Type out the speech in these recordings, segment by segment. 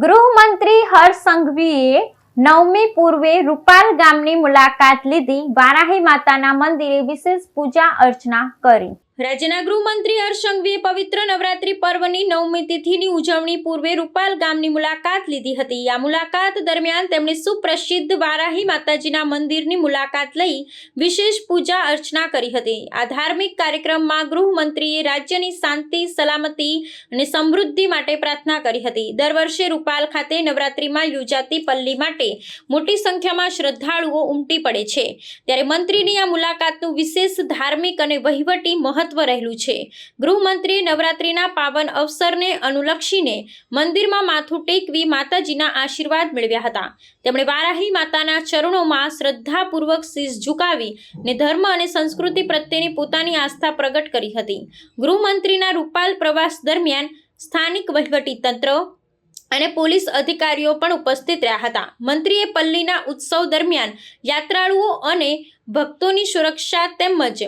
ગૃહમંત્રી હર્ષ સંઘવીએ નવમી પૂર્વે રૂપાલ ગામની મુલાકાત લીધી. વારાહી માતાના મંદિરે વિશેષ પૂજા અર્ચના કરી. રાજ્યના ગૃહમંત્રી હર્ષ પવિત્ર નવરાત્રી પર્વની નવમી તિથિની ઉજવણી પૂર્વે રૂપાલ ગામની મુલાકાત લીધી હતી. આ મુલાકાત દરમિયાન તેમણે સુપ્રસિદ્ધ વારાહી માતાજીના મંદિરની મુલાકાત લઈ વિશેષ પૂજા અર્ચના કરી હતી. આ ધાર્મિક કાર્યક્રમમાં ગૃહમંત્રીએ રાજ્યની શાંતિ, સલામતી અને સમૃદ્ધિ માટે પ્રાર્થના કરી હતી. દર વર્ષે રૂપાલ ખાતે નવરાત્રીમાં યોજાતી પલ્લી માટે મોટી સંખ્યામાં શ્રદ્ધાળુઓ ઉમટી પડે છે. ત્યારે મંત્રીની આ મુલાકાતનું વિશેષ ધાર્મિક અને વહીવટી મહત્વ રહેલું છે. ગૃહમંત્રીએ નવરાત્રિના પાવન અવસરને અનુલક્ષીને મંદિરમાં માથું ટેકવી માતાજીના આશીર્વાદ મેળવ્યા હતા. તેમણે વારાહી માતાના ચરણોમાં શ્રદ્ધાપૂર્વક શીશ ઝુકાવી ને ધર્મ અને સંસ્કૃતિ પ્રત્યેની પોતાની આસ્થા પ્રગટ કરી હતી. ગૃહમંત્રીના રૂપાલ પ્રવાસ દરમિયાન સ્થાનિક વહીવટી તંત્ર અને પોલીસ અધિકારીઓ પણ ઉપસ્થિત રહ્યા હતા. મંત્રીએ પલ્લીના ઉત્સવ દરમિયાન યાત્રાળુઓ અને ભક્તોની સુરક્ષા તેમજ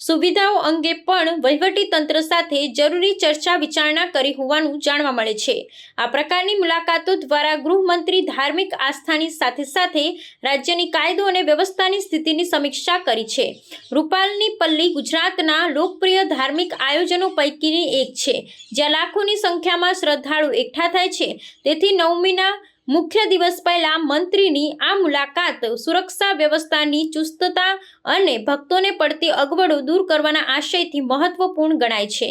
સુવિધાઓ અંગે પણ વહીવટી તંત્ર સાથે જરૂરી ચર્ચા વિચારણા કરી હોવાનું જાણવા મળે છે. આ પ્રકારની મુલાકાતો દ્વારા ગૃહમંત્રી ધાર્મિક આસ્થાની સાથે સાથે રાજ્યની કાયદો અને વ્યવસ્થાની સ્થિતિની સમીક્ષા કરી છે. રૂપાલની પલ્લી ગુજરાતના લોકપ્રિય ધાર્મિક આયોજનો પૈકીની એક છે, જ્યાં લાખોની સંખ્યામાં શ્રદ્ધાળુ એકઠા થાય છે. તેથી નવમીના મુખ્ય દિવસ પહેલા મંત્રીની આ મુલાકાત સુરક્ષા વ્યવસ્થાની ચુસ્તતા અને ભક્તોને પડતી અગવડો દૂર કરવાના આશયથી મહત્વપૂર્ણ ગણાય છે.